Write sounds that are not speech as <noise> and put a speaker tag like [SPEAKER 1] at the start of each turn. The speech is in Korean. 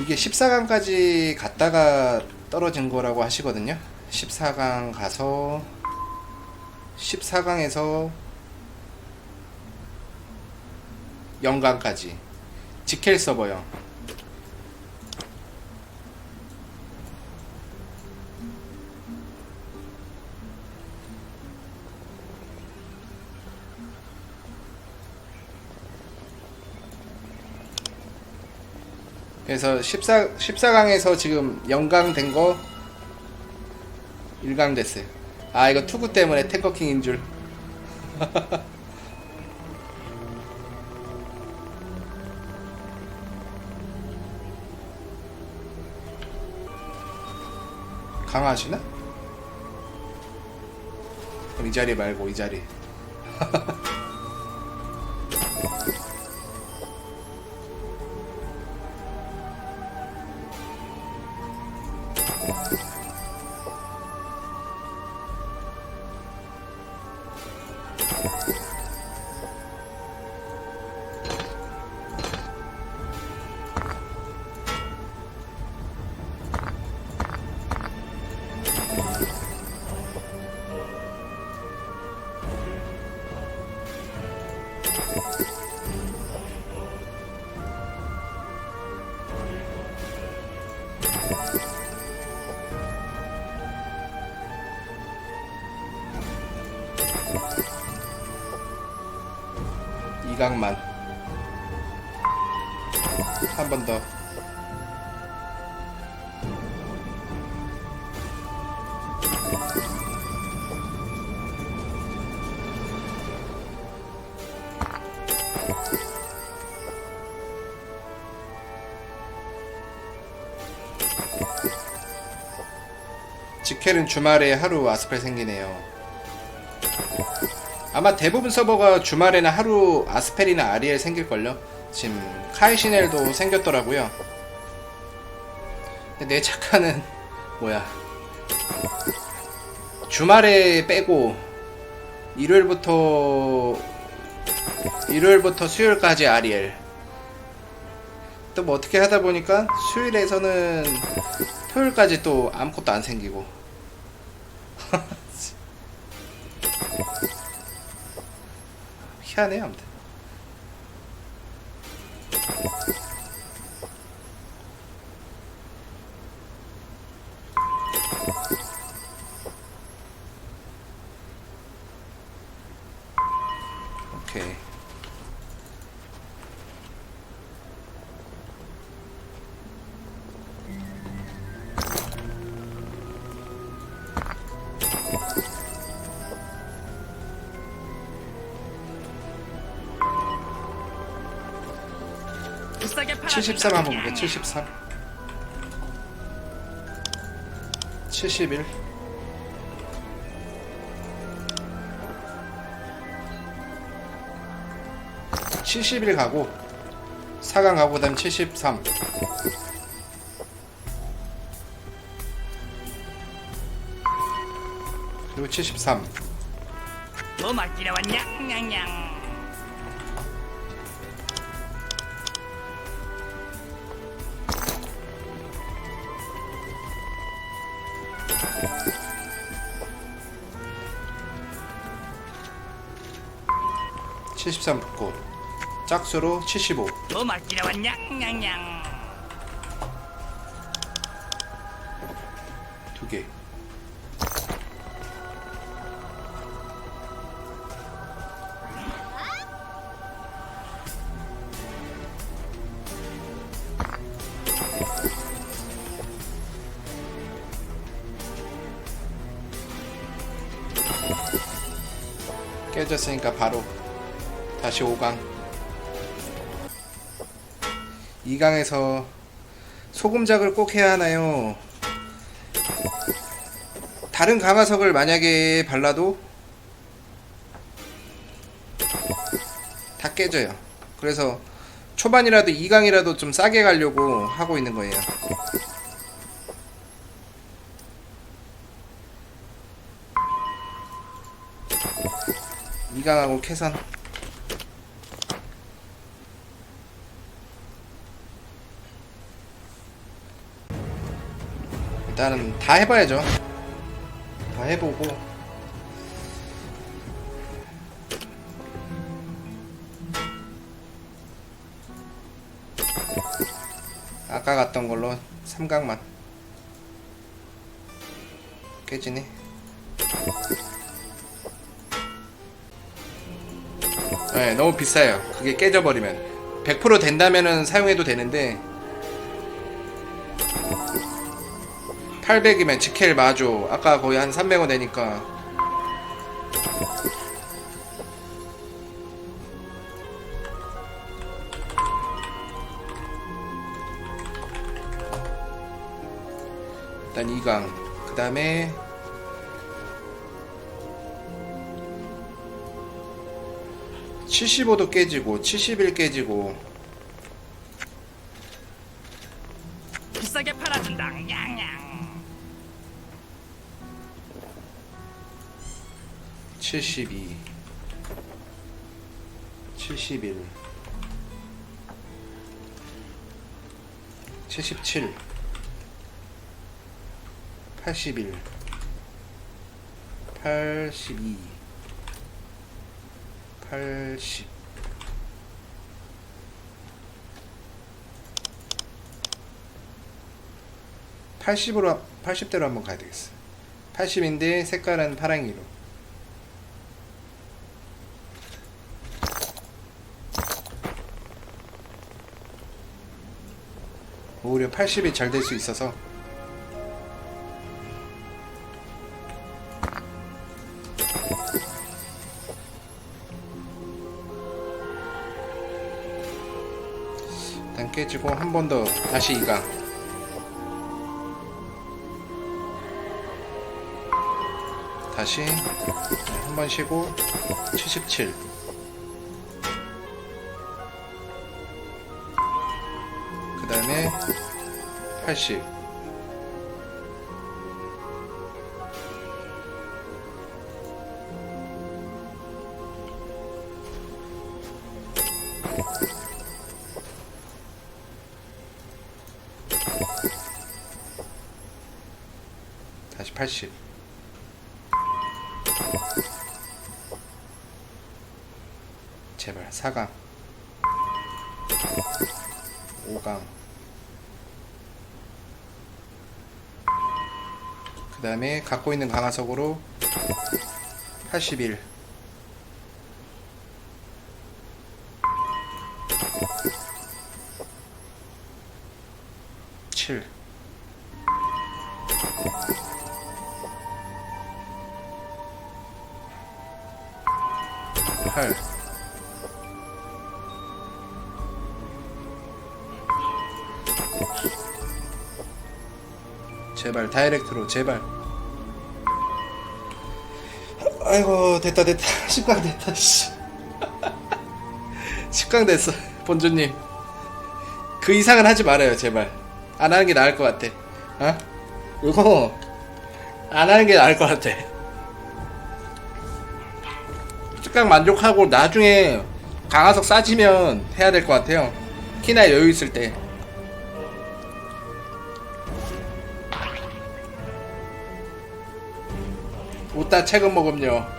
[SPEAKER 1] 이게 14강까지 갔다가 떨어진 거라고 하시거든요. 14강 가서 14강에서 0강까지 지켈 서버요. 그래서 14, 14강에서 지금 0강 된 거 1강 됐어요. 아, 이거 투구 때문에 탱커킹인 줄. <laughs> 강화하시나? 그럼 이 자리 말고 이 자리. <laughs> 이강만 한 번 더. 직켈은 주말에 하루 아스팔 생기네요. 아마 대부분 서버가 주말에는 하루 아스펠이나 아리엘 생길걸요? 지금 카이시넬도 생겼더라고요. 내 착한은 <laughs> 뭐야? 주말에 빼고 일요일부터 일요일부터 수요일까지 아리엘. 또 뭐 어떻게 하다 보니까 수요일에서는 토요일까지 또 아무것도 안 생기고. 희한해 아무튼. 오케이 73 한번 볼게요. 73 71 71 가고 4강 가고 그 다음 73 그리고
[SPEAKER 2] 73뭐 맡기러 왔냐? 냥냥.
[SPEAKER 1] 73 붙고 짝수로
[SPEAKER 2] 75뭐 맡기러 왔냐? 냥냥.
[SPEAKER 1] 두 개. 깨졌으니까 바로 다시 5강 2강에서 소금작을 꼭 해야 하나요? 다른 가마석을 만약에 발라도 다 깨져요. 그래서 초반이라도 2강이라도 좀 싸게 가려고 하고 있는 거예요. 이강하고 캐선 일단은 다 해봐야죠. 다 해보고 아까 갔던 걸로 삼각만 깨지네. 네, 너무 비싸요. 그게 깨져버리면. 100% 된다면은 사용해도 되는데. 800이면 지켈 마조. 아까 거의 한 300원 되니까. 일단 2강. 그 다음에 (75도) 깨지고 (71) 깨지고.
[SPEAKER 2] 비싸게 팔아준다. 냥냥.
[SPEAKER 1] 72 71 77 81 82 80 80으로 80대로 한번 가야 되겠어. 80인데 색깔은 파랑이로. 오히려 80이 잘 될 수 있어서 일단 깨지고 한 번 더 다시 이강 다시 한 번 쉬고 77 그 다음에 80 80 제발 4강. 5강. 그 다음에 갖고 있는 강화석으로 81 7 8 제발 다이렉트로 제발. 아이고 됐다 됐다. <laughs> 10강 됐다 씨. <laughs> 10강 됐어 본주님. 그 이상은 하지 말아요 제발. 안 하는 게 나을 것 같아. 어? 이거 안 하는 게 나을 것 같아 10강 만족하고 나중에 강화석 싸지면 해야 될 것 같아요. 키나 여유 있을 때. 웃다 책은 먹음요